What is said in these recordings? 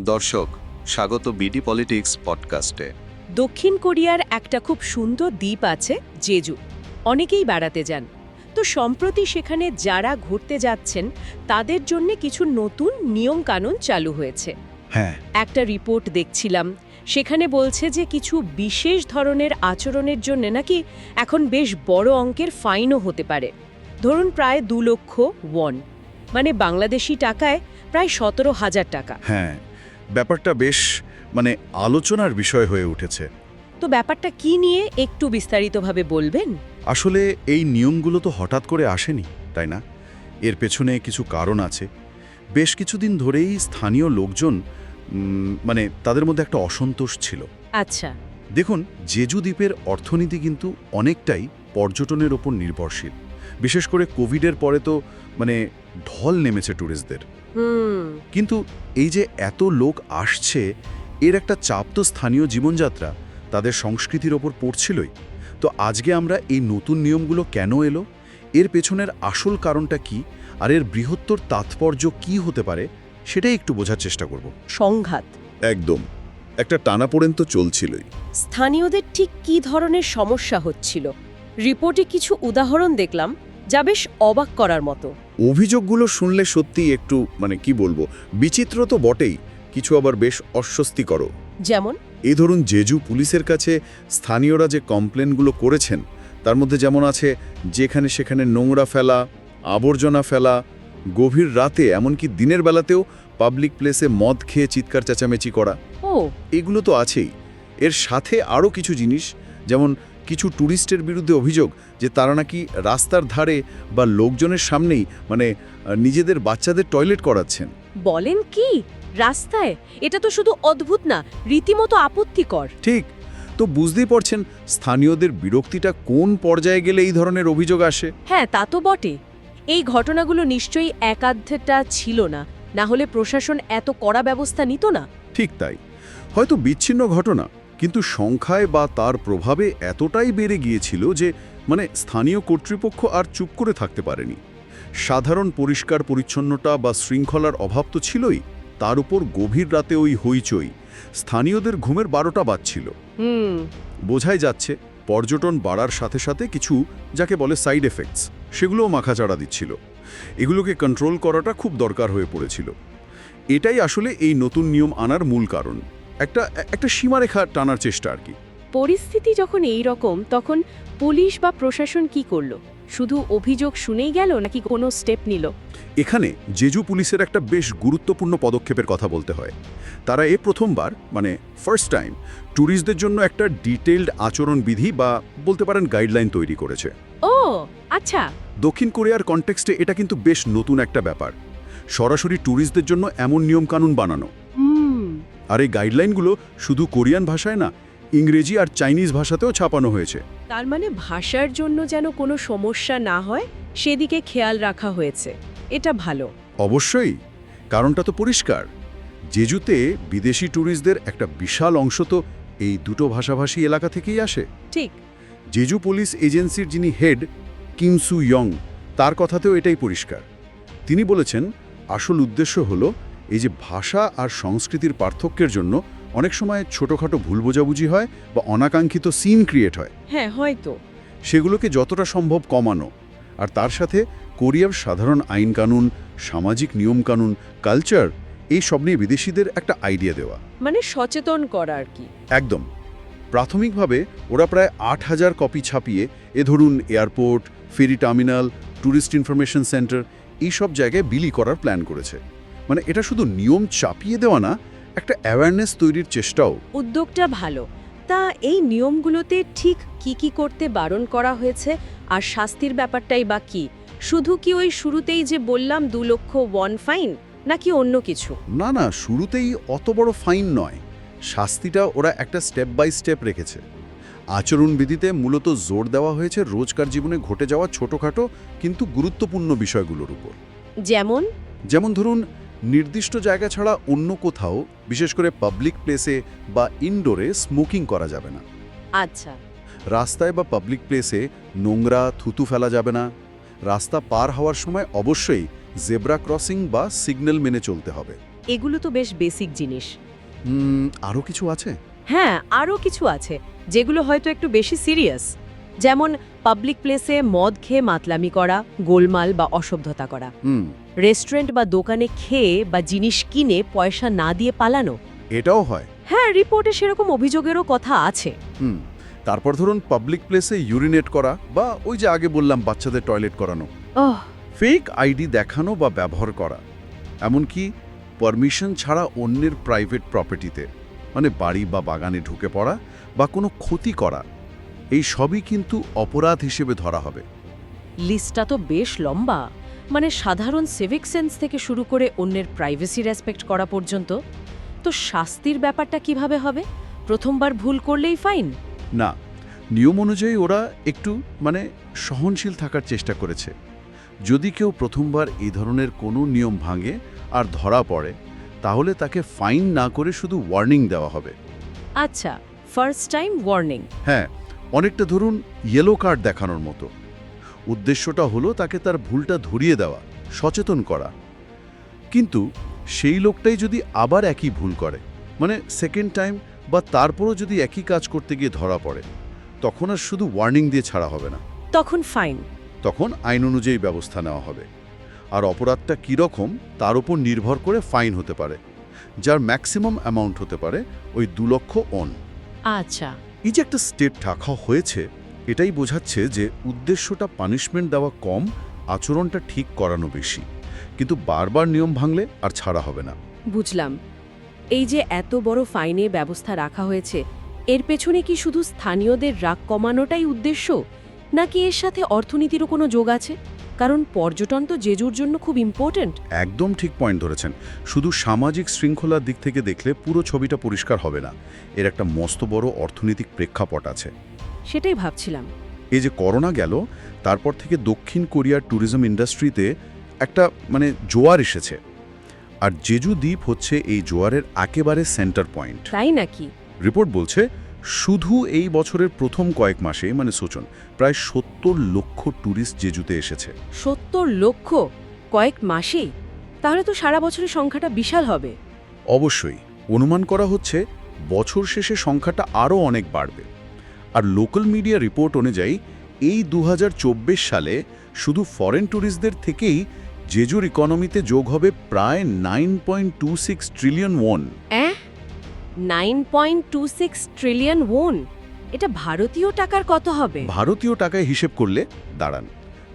দর্শক স্বাগত BD politics পডকাস্টে। দক্ষিণ কোরিয়ার একটা খুব সুন্দর দ্বীপ আছে জেজু। অনেকেই বেড়াতে যান। তো সম্প্রতি সেখানে যারা ঘুরতে যাচ্ছেন তাদের জন্য কিছু নতুন নিয়মকানুন চালু হয়েছে। হ্যাঁ। একটা রিপোর্ট দেখছিলাম সেখানে বলছে যে কিছু বিশেষ ধরনের আচরণের জন্য নাকি এখন বেশ বড় অঙ্কের ফাইনও হতে পারে। ধরুন প্রায় দু লক্ষ ওয়ান মানে বাংলাদেশি টাকায় প্রায় সতেরো হাজার টাকা। হ্যাঁ। ব্যাপারটা বেশ মানে আলোচনার বিষয় হয়ে উঠেছে। তো ব্যাপারটা কি নিয়ে একটু বিস্তারিতভাবে বলবেন? আসলে এই নিয়মগুলো তো হঠাৎ করে আসেনি তাই না? এর পেছনে কিছু কারণ আছে। বেশ কিছুদিন ধরেই স্থানীয় লোকজন মানে তাদের মধ্যে একটা অসন্তোষ ছিল। আচ্ছা। দেখুন জেজু দ্বীপের অর্থনীতি কিন্তু অনেকটাই পর্যটনের ওপর নির্ভরশীল। বিশেষ করে কোভিডের পরে তো মানে ঢল নেমেছে ট্যুরিস্টদের কিন্তু এই যে এত লোক আসছে এর একটা চাপ তো স্থানীয় জীবনযাত্রা তাদের সংস্কৃতির ওপর পড়ছিলই। তো আজকে আমরা এই নতুন নিয়মগুলো কেন এলো? এর পেছনের আসল কারণটা কি? আর এর বৃহত্তর তাৎপর্য কি হতে পারে? সেটাই একটু বোঝার চেষ্টা করব। সংঘাত। একদম। একটা টানাপোড়েন তো চলছিলই। স্থানীয়দের ঠিক কী ধরনের সমস্যা হচ্ছিল? রিপোর্টে কিছু উদাহরণ দেখলাম যা বেশ অবাক করার মতো। অভিযোগগুলো শুনলে সত্যি একটু মানে কি বলব বিচিত্র তো বটেই কিছু আবার বেশ অস্বস্তিকরও। যেমন? এই ধরুন জেজু পুলিশের কাছে স্থানীয়রা যে কমপ্লেনগুলো করেছেন তার মধ্যে যেমন আছে যেখানে সেখানে নোংরা ফেলা আবর্জনা ফেলা গভীর রাতে এমনকি দিনের বেলাতেও পাবলিক প্লেসে মদ খেয়ে চিৎকার চেঁচামেচি করা। ও। এগুলো তো আছেই। এর সাথে আরও কিছু জিনিস যেমন কিছু ট্যুরিস্টের বিরুদ্ধে অভিযোগ যে তারা নাকি রাস্তার ধারে বা লোকজনের সামনেই মানে নিজেদের বাচ্চাদের টয়লেট করাচ্ছেন। বলেন কি? রাস্তায়? এটা তো শুধু অদ্ভুত না রীতিমতো আপত্তিকর। ঠিক। তো বুঝতেই পারছেন স্থানীয়দের বিরক্তিটা কোন পর্যায়ে গেলে এই ধরনের অভিযোগ আসে? হ্যাঁ তা তো বটে। এই ঘটনাগুলো নিশ্চয়ই একাধ্যটা ছিল না। না হলে প্রশাসন এত কড়া ব্যবস্থা নিত না? ঠিক তাই। হয়তো বিচ্ছিন্ন ঘটনা কিন্তু সংখ্যায় বা তার প্রভাবে এতটাই বেড়ে গিয়েছিল যে মানে স্থানীয় কর্তৃপক্ষ আর চুপ করে থাকতে পারেনি। সাধারণ পরিষ্কার পরিচ্ছন্নতা বা শৃঙ্খলার অভাব তো ছিলই তার উপর গভীর রাতে ওই হইচই স্থানীয়দের ঘুমের বারোটা বাজছিল। বোঝাই যাচ্ছে পর্যটন বাড়ার সাথে সাথে কিছু যাকে বলে সাইড এফেক্টস সেগুলোও মাখাচাড়া দিচ্ছিল। এগুলোকে কন্ট্রোল করাটা খুব দরকার হয়ে পড়েছিল। এটাই আসলে এই নতুন নিয়ম আনার মূল কারণ। একটা একটা সীমারেখা টানার চেষ্টা আর কি। পরিস্থিতি যখন এই রকম তখন পুলিশ বা প্রশাসন কি করল? শুধু অভিযোগ শুনেই গেল নাকি কোনো স্টেপ নিল? এখানে জেজু পুলিশের একটা বেশ গুরুত্বপূর্ণ পদক্ষেপের কথা বলতে হয়। তারা এ প্রথমবার মানে ফার্স্ট টাইম ট্যুরিস্টদের জন্য একটা ডিটেইলড আচরণবিধি বা বলতে পারেন গাইডলাইন তৈরি করেছে। ও আচ্ছা। দক্ষিণ কোরিয়ার কনটেক্সটে এটা কিন্তু বেশ নতুন একটা ব্যাপার। সরাসরি ট্যুরিস্টদের জন্য এমন নিয়মকানুন বানানো। আর এই গাইডলাইনগুলো শুধু কোরিয়ান ভাষায় না ইংরেজি আর চাইনিজ ভাষাতেও ছাপানো হয়েছে। তার মানে ভাষার জন্য যেন কোনো সমস্যা না হয় সেদিকে খেয়াল রাখা হয়েছে। এটা ভালো। অবশ্যই কারণটা তো পরিষ্কার। জেজুতে বিদেশি ট্যুরিস্টদের একটা বিশাল অংশ তো এই দুটো ভাষাভাষী এলাকা থেকেই আসে। ঠিক। জেজু পুলিশ এজেন্সির যিনি হেড কিমসু ইয়ং তার কথাতেও এটাই পরিষ্কার। তিনি বলেছেন আসল উদ্দেশ্য হলো এই যে ভাষা আর সংস্কৃতির পার্থক্যের জন্য অনেক সময় ছোটোখাটো ভুল বোঝাবুঝি হয় বা অনাকাঙ্ক্ষিত সিন ক্রিয়েট হয়। হ্যাঁ হয়তো। সেগুলোকে যতটা সম্ভব কমানো। আর তার সাথে কোরিয়ার সাধারণ আইন কানুন সামাজিক নিয়মকানুন কালচার এই সব নিয়ে বিদেশিদের একটা আইডিয়া দেওয়া। মানে সচেতন করা আর কি। একদম। প্রাথমিকভাবে ওরা প্রায় আট হাজার কপি ছাপিয়ে এ ধরুন airport ferry terminal tourist information centre এই সব জায়গায় বিলি করার প্ল্যান করেছে। মানে এটা শুধু নিয়ম চাপিয়ে দেওয়া না একটা অ্যাওয়ারনেস তৈরির চেষ্টাও। উদ্যোগটা ভালো। তা এই নিয়মগুলোতে ঠিক কি কি করতে বারণ করা হয়েছে আর শাস্তির ব্যাপারটাই বা কি? শুধু কি ওই শুরুতেই যে বললাম দু লক্ষ ওয়ান ফাইন নাকি অন্য কিছু? না না শুরুতেই অত বড় ফাইন নয়। শাস্তিটা ওরা একটা স্টেপ বাই স্টেপ রেখেছে। আচরণবিধিতে মূলত জোর দেওয়া হয়েছে রোজকার জীবনে ঘটে যাওয়া ছোটোখাটো কিন্তু গুরুত্বপূর্ণ বিষয়গুলোর উপর। যেমন? যেমন ধরুন নির্দিষ্ট জায়গা ছাড়া অন্য কোথাও বিশেষ করে পাবলিক প্লেসে বা ইনডোরে স্মোকিং করা যাবে না। আচ্ছা। রাস্তায় বা পাবলিক প্লেসে নোংরা থুতু ফেলা যাবে না। রাস্তা পার হওয়ার সময় অবশ্যই জেব্রা ক্রসিং বা সিগন্যাল মেনে চলতে হবে। এগুলো তো বেশ বেসিক জিনিস। আরও কিছু আছে? হ্যাঁ আরও কিছু আছে যেগুলো হয়তো একটু বেশি সিরিয়াস যেমন পাবলিক প্লেসে মদ খেয়ে মাতলামি করা গোলমাল বা অসভ্যতা করা। হুম। রেস্টুরেন্ট বা দোকানে খেয়ে বা জিনিস কিনে পয়সা না দিয়ে পালানো? এটাও হয়। হ্যাঁ রিপোর্টে সেরকম অভিযোগেরও কথা আছে। হুম তারপর ধরুন পাবলিক প্লেসে ইউরিনেট করা বা ওই যে আগে বললাম বাচ্চাদের টয়লেট করানো। ওহ। ফেক আইডি দেখানো বা ব্যবহার করা। এমনকি পারমিশন ছাড়া অন্যের প্রাইভেট প্রপার্টিতে মানে বাড়ি বা বাগানে ঢুকে পড়া বা কোনো ক্ষতি করা এই সবই কিন্তু অপরাধ হিসেবে ধরা হবে। লিস্টটা তো বেশ লম্বা। মানে সাধারণ সিভিক সেন্স থেকে শুরু করে অন্যের প্রাইভেসি রেসপেক্ট করা পর্যন্ত তো শাস্তির ব্যাপারটা কীভাবে হবে? প্রথমবার ভুল করলেই ফাইন না নিয়ম অনুযায়ী ওরা একটু মানে সহনশীল থাকার চেষ্টা করেছে। যদি কেউ প্রথমবার এই ধরনের কোনো নিয়ম ভাঙে আর ধরা পড়ে তাহলে তাকে ফাইন না করে শুধু ওয়ার্নিং দেওয়া হবে। আচ্ছা ফার্স্ট টাইম ওয়ার্নিং হ্যাঁ অনেকটা ধরুন ইয়েলো কার্ড দেখানোর মতো। উদ্দেশ্যটা হলো তাকে তার ভুলটা ধরিয়ে দেওয়া সচেতন করা। কিন্তু সেই লোকটাই যদি আবার একই ভুল করে মানে সেকেন্ড টাইম বা তারপরও যদি একই কাজ করতে গিয়ে ধরা পড়ে তখন আর শুধু ওয়ার্নিং দিয়ে ছাড়া হবে না। তখন ফাইন তখন আইন অনুযায়ী ব্যবস্থা নেওয়া হবে। আর অপরাধটা কীরকম তার উপর নির্ভর করে ফাইন হতে পারে যার ম্যাক্সিমাম অ্যামাউন্ট হতে পারে ওই দু লক্ষ অন আচ্ছা। এই যে একটা স্টেপ রাখা হয়েছে এটাই বোঝাচ্ছে যে উদ্দেশ্যটা পানিশমেন্ট দেওয়া কম আচরণটা ঠিক করানো বেশি। কিন্তু বারবার নিয়ম ভাঙলে আর ছাড়া হবে না। বুঝলাম। এই যে এত বড় ফাইনে ব্যবস্থা রাখা হয়েছে এর পেছনে কি শুধু স্থানীয়দের রাগ কমানোটাই উদ্দেশ্য? নাকি এর সাথে অর্থনীতিরও কোনো যোগ আছে? কারণ পর্যটন তো জেজুর জন্য খুব ইম্পর্ট্যান্ট একদম ঠিক পয়েন্ট ধরেছেন। শুধু সামাজিক শৃঙ্খলার দিক থেকে দেখলে পুরো ছবিটা পরিষ্কার হবে না। এর একটা মস্ত বড় অর্থনৈতিক প্রেক্ষাপট আছে। সেটাই ভাবছিলাম। এই যে করোনা গেল তারপর থেকে দক্ষিণ কোরিয়ার ট্যুরিজম ইন্ডাস্ট্রিতে একটা মানে জোয়ার এসেছে। আর জেজু দ্বীপ হচ্ছে এই জোয়ারের একেবারে সেন্টার পয়েন্ট তাই নাকি? রিপোর্ট বলছে শুধু এই বছরের প্রথম কয়েক মাসে মানে সোচন প্রায় সত্তর লক্ষ ট্যুরিস্ট জেজুতে এসেছে। সত্তর লক্ষ কয়েক মাসেই? তাহলে তো সারা বছরের সংখ্যাটা বিশাল হবে। অবশ্যই। অনুমান করা হচ্ছে বছর শেষে সংখ্যাটা আরও অনেক বাড়বে। আর লোকাল মিডিয়া রিপোর্ট অনুযায়ী এই দুহাজার চব্বিশ সালে শুধু ফরেন ট্যুরিস্টদের থেকেই জেজুর ইকোনমিতে যোগ হবে প্রায় nine point two six trillion one nine trillion won এটা ভারতীয় টাকার কত হবে? ভারতীয় টাকায় হিসেব করলে দাঁড়ান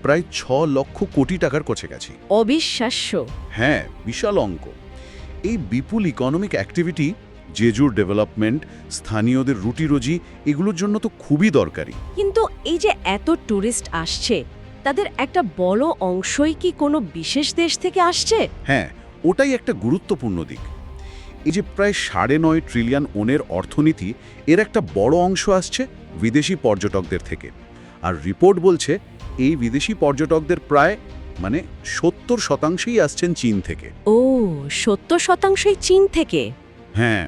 প্রায় ছ লক্ষ কোটি টাকার কাছাকাছি। অবিশ্বাস্য। হ্যাঁ বিশাল অঙ্ক। এই বিপুল ইকোনমিক অ্যাক্টিভিটি জেজুর ডেভেলপমেন্ট স্থানীয়দের রুটি রুজি এগুলোর জন্য তো খুবই দরকারি। কিন্তু এই যে এত ট্যুরিস্ট আসছে তাদের একটা বড় অংশই কি কোনো বিশেষ দেশ থেকে আসছে? হ্যাঁ ওটাই একটা গুরুত্বপূর্ণ দিক। এই যে প্রায় সাড়ে নয় ট্রিলিয়ন ওনের অর্থনীতি এর একটা বড় অংশ আসছে বিদেশি পর্যটকদের থেকে। আর রিপোর্ট বলছে এই বিদেশি পর্যটকদের প্রায় মানে সত্তর শতাংশই আসছেন চীন থেকে। ও সত্তর শতাংশই চীন থেকে? হ্যাঁ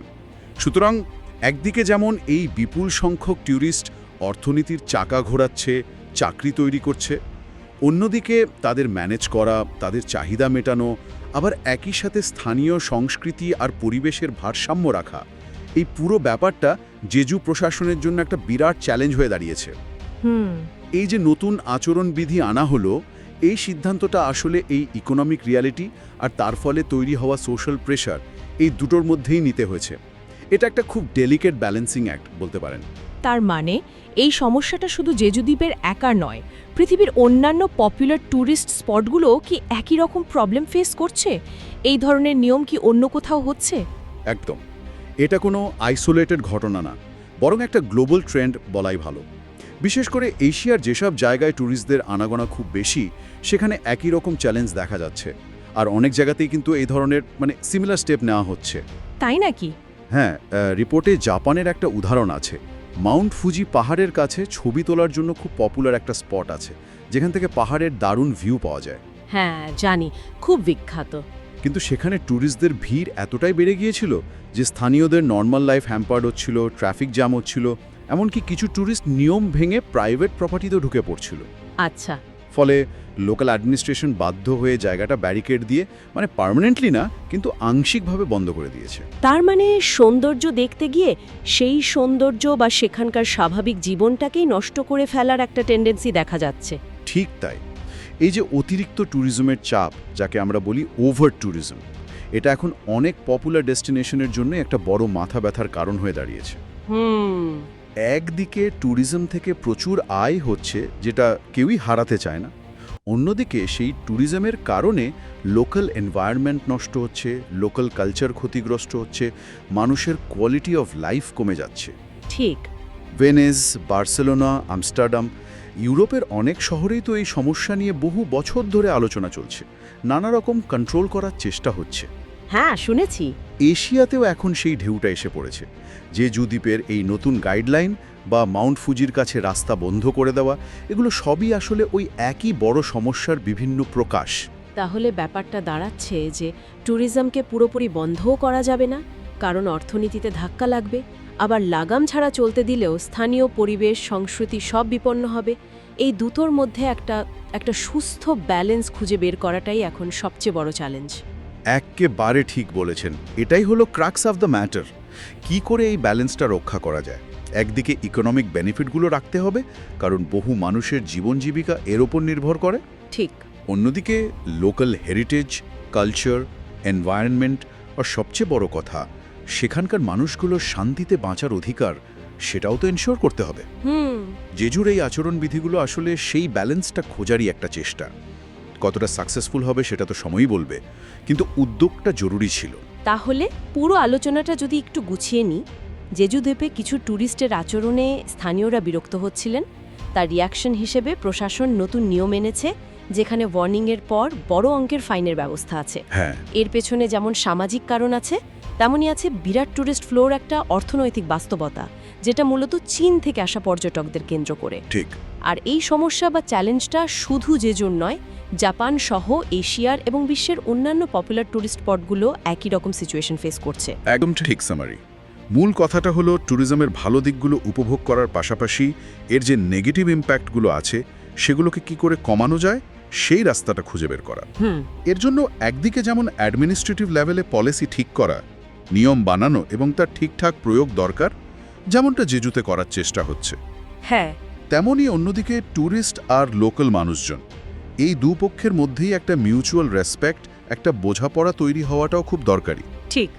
সুতরাং একদিকে যেমন এই বিপুল সংখ্যক ট্যুরিস্ট অর্থনীতির চাকা ঘোরাচ্ছে চাকরি তৈরি করছে অন্যদিকে তাদের ম্যানেজ করা তাদের চাহিদা মেটানো আবার একই সাথে স্থানীয় সংস্কৃতি আর পরিবেশের ভারসাম্য রাখা এই পুরো ব্যাপারটা জেজু প্রশাসনের জন্য একটা বিরাট চ্যালেঞ্জ হয়ে দাঁড়িয়েছে। এই যে নতুন আচরণবিধি আনা হলো এই সিদ্ধান্তটা আসলে এই ইকোনমিক রিয়ালিটি আর তার ফলে তৈরি হওয়া সোশ্যাল প্রেশার এই দুটোর মধ্যেই নিতে হয়েছে। এটা একটা খুব ডেলিকেট ব্যালেন্সিং অ্যাক্ট বলতে পারেন। তার মানে এই সমস্যাটা শুধু জেজু দ্বীপের একার নয় পৃথিবীর অন্যান্য পপুলার ট্যুরিস্ট স্পটগুলো কি একই রকম প্রবলেম ফেস করছে? এই ধরনের নিয়ম কি অন্য কোথাও হচ্ছে? একদম। এটা কোনো আইসোলেটেড ঘটনা না বরং একটা গ্লোবাল ট্রেন্ড বলাই ভালো। বিশেষ করে এশিয়ার যেসব জায়গায় ট্যুরিস্টদের আনাগোনা খুব বেশি সেখানে একই রকম চ্যালেঞ্জ দেখা যাচ্ছে। আর অনেক জায়গাতেই কিন্তু এই ধরনের মানে সিমিলার স্টেপ নেওয়া হচ্ছে। তাই নাকি? হ্যাঁ রিপোর্টে জাপানের একটা উদাহরণ আছে। মাউন্ট ফুজি পাহাড়ের কাছে ছবি তোলার জন্য খুব পপুলার একটা স্পট আছে যেখান থেকে পাহাড়ের দারুণ ভিউ পাওয়া যায়। হ্যাঁ জানি খুব বিখ্যাত। কিন্তু সেখানে ট্যুরিস্টদের ভিড় এতটাই বেড়ে গিয়েছিল যে স্থানীয়দের নর্মাল লাইফ হ্যাম্পার্ড হচ্ছিল ট্রাফিক জ্যাম হচ্ছিল এমনকি কিছু ট্যুরিস্ট নিয়ম ভেঙে প্রাইভেট প্রপার্টিতেও ঢুকে পড়ছিল। আচ্ছা ফলে লোকাল অ্যাডমিনিস্ট্রেশন বাধ্য হয়ে জায়গাটা ব্যারিকেড দিয়ে মানে পার্মানেন্টলি না কিন্তু আংশিকভাবে বন্ধ করে দিয়েছে। তার মানে সৌন্দর্য দেখতে গিয়ে সেই সৌন্দর্য বা সেখানকার স্বাভাবিক জীবনটাকেই নষ্ট করে ফেলার একটা টেন্ডেন্সি দেখা যাচ্ছে। ঠিক তাই। এই যে অতিরিক্ত ট্যুরিজমের চাপ যাকে আমরা বলি ওভার ট্যুরিজম এটা এখন অনেক পপুলার ডেস্টিনেশনের জন্য একটা বড় মাথা ব্যথার কারণ হয়ে দাঁড়িয়েছে। হুম। একদিকে ট্যুরিজম থেকে প্রচুর আয় হচ্ছে যেটা কেউই হারাতে চায় না। অন্যদিকে সেই ট্যুরিজমের কারণে লোকাল এনভায়রনমেন্ট নষ্ট হচ্ছে লোকাল কালচার ক্ষতিগ্রস্ত হচ্ছে মানুষের কোয়ালিটি অফ লাইফ কমে যাচ্ছে। ঠিক। ভেনেস বার্সেলোনা আমস্টারডাম ইউরোপের অনেক শহরেই তো এই সমস্যা নিয়ে বহু বছর ধরে আলোচনা চলছে। নানা রকম কন্ট্রোল করার চেষ্টা হচ্ছে। হ্যাঁ শুনেছি। এশিয়াতেও এখন সেই ঢেউটা এসে পড়েছে। যে দ্বীপের এই নতুন গাইডলাইন বা মাউন্ট ফুজির কাছে রাস্তা বন্ধ করে দেওয়া এগুলো সবই আসলে ওই একই বড় সমস্যার বিভিন্ন প্রকাশ। তাহলে ব্যাপারটা দাঁড়াচ্ছে যে ট্যুরিজমকে পুরোপুরি বন্ধও করা যাবে না কারণ অর্থনীতিতে ধাক্কা লাগবে আবার লাগাম ছাড়া চলতে দিলেও স্থানীয় পরিবেশ সংস্কৃতি সব বিপন্ন হবে। এই দুটোর মধ্যে একটা একটা সুস্থ ব্যালেন্স খুঁজে বের করাটাই এখন সবচেয়ে বড় চ্যালেঞ্জ। একেবারে ঠিক বলেছেন। এটাই হলো ক্রাক্স অফ দ্য ম্যাটার কি করে এই ব্যালেন্সটা রক্ষা করা যায়? একদিকে ইকোনমিক বেনিফিটগুলো রাখতে হবে কারণ বহু মানুষের জীবন জীবিকা এর ওপর নির্ভর করে। ঠিক। অন্যদিকে লোকাল হেরিটেজ কালচার এনভায়রনমেন্ট আর সবচেয়ে বড় কথা সেখানকার মানুষগুলোর শান্তিতে বাঁচার অধিকার সেটাও তো এনশোর করতে হবে। হুম। জেজুর এই আচরণবিধিগুলো আসলে সেই ব্যালেন্সটা খোঁজারই একটা চেষ্টা। কতটা সাকসেসফুল হবে সেটা তো সময়ই বলবে। কিন্তু উদ্যোগটা জরুরি ছিল। তাহলে পুরো আলোচনাটা যদি একটু গুছিয়ে নিই জেজু দ্বীপে কিছু ট্যুরিস্টের আচরণে স্থানীয়রা বিরক্ত হচ্ছিলেন। তার রিয়াকশন হিসেবে প্রশাসন নতুন নিয়ম এনেছে যেখানে ওয়ার্নিংয়ের পর বড় অঙ্কের ফাইনের ব্যবস্থা আছে। হ্যাঁ। এর পেছনে যেমন সামাজিক কারণ আছে তেমনই আছে বিরাট ট্যুরিস্ট ফ্লোর একটা অর্থনৈতিক বাস্তবতা। যেটা মূলত চীন থেকে আসা পর্যটকদের কেন্দ্র করে। ঠিক। আর এই সমস্যা বা চ্যালেঞ্জটা শুধু জেজুর নয় জাপান সহ এশিয়ার এবং বিশ্বের অন্যান্য পপুলার ট্যুরিস্ট স্পটগুলো একই রকম সিচুয়েশন ফেস করছে। একদম ঠিক সামারি মূল কথাটা হলো ট্যুরিজমের ভালো দিকগুলো উপভোগ করার পাশাপাশি এর যে নেগেটিভ ইম্প্যাক্টগুলো আছে সেগুলোকে কি করে কমানো যায় সেই রাস্তাটা খুঁজে বের করা। এর জন্য একদিকে যেমন অ্যাডমিনিস্ট্রেটিভ লেভেলে পলিসি ঠিক করা নিয়ম বানানো এবং তার ঠিকঠাক প্রয়োগ দরকার যেমনটা জেজুতে করার চেষ্টা হচ্ছে। হ্যাঁ। তেমনই অন্যদিকে ট্যুরিস্ট আর লোকাল মানুষজন। এই দুপক্ষের মধ্যেই একটা মিউচুয়াল রেসপেক্ট একটা বোঝাপড়া তৈরি হওয়াটাও খুব দরকারি। ঠিক।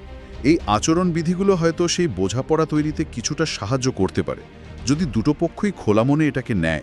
এই আচরণবিধিগুলো হয়তো সেই বোঝাপড়া তৈরিতে কিছুটা সাহায্য করতে পারে যদি দুটো পক্ষই খোলা মনে এটাকে নেয়।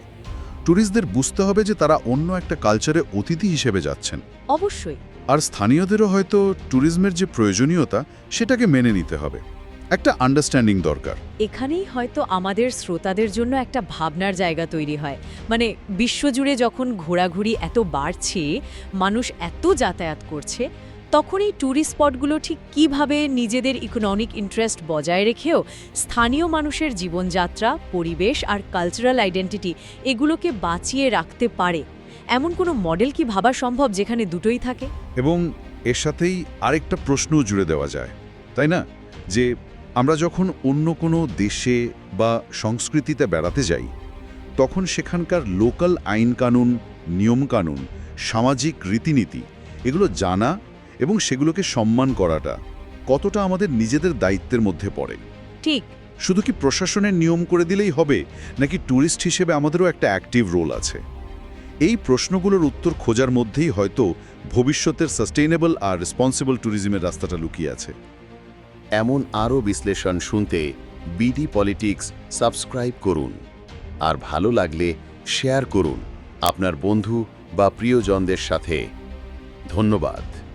ট্যুরিস্টদের বুঝতে হবে যে তারা অন্য একটা কালচারে অতিথি হিসেবে যাচ্ছেন। অবশ্যই। আর স্থানীয়দেরও হয়তো ট্যুরিজমের যে প্রয়োজনীয়তা সেটাকে মেনে নিতে হবে। একটা আন্ডারস্ট্যান্ডিং দরকার। এখানেই হয়তো আমাদের শ্রোতাদের জন্য একটা ভাবনার জায়গা তৈরি হয়। মানে বিশ্বজুড়ে যখন ঘোরাঘুরি এত বাড়ছে মানুষ এত যাতায়াত করছে তখন এই ট্যুরিস্ট স্পটগুলো ঠিক কীভাবে নিজেদের ইকোনমিক ইন্টারেস্ট বজায় রেখেও স্থানীয় মানুষের জীবনযাত্রা পরিবেশ আর কালচারাল আইডেন্টিটি এগুলোকে বাঁচিয়ে রাখতে পারে? এমন কোনো মডেল কি ভাবা সম্ভব যেখানে দুটোই থাকে? এবং এর সাথেই আরেকটা প্রশ্নও জুড়ে দেওয়া যায় তাই না? যে আমরা যখন অন্য কোনো দেশে বা সংস্কৃতিতে বেড়াতে যাই তখন সেখানকার লোকাল আইন কানুন নিয়মকানুন সামাজিক রীতিনীতি এগুলো জানা এবং সেগুলোকে সম্মান করাটা কতটা আমাদের নিজেদের দায়িত্বের মধ্যে পড়ে। ঠিক। শুধু কি প্রশাসনের নিয়ম করে দিলেই হবে নাকি ট্যুরিস্ট হিসেবে আমাদেরও একটা অ্যাক্টিভ রোল আছে? এই প্রশ্নগুলোর উত্তর খোঁজার মধ্যেই হয়তো ভবিষ্যতের সাস্টেইনেবল আর রেসপন্সিবল ট্যুরিজমের রাস্তাটা লুকিয়ে আছে। এমন আরও বিশ্লেষণ শুনতে বিডি পলিটিক্স সাবস্ক্রাইব করুন। আর ভালো লাগলে শেয়ার করুন আপনার বন্ধু বা প্রিয়জনদের সাথে। ধন্যবাদ।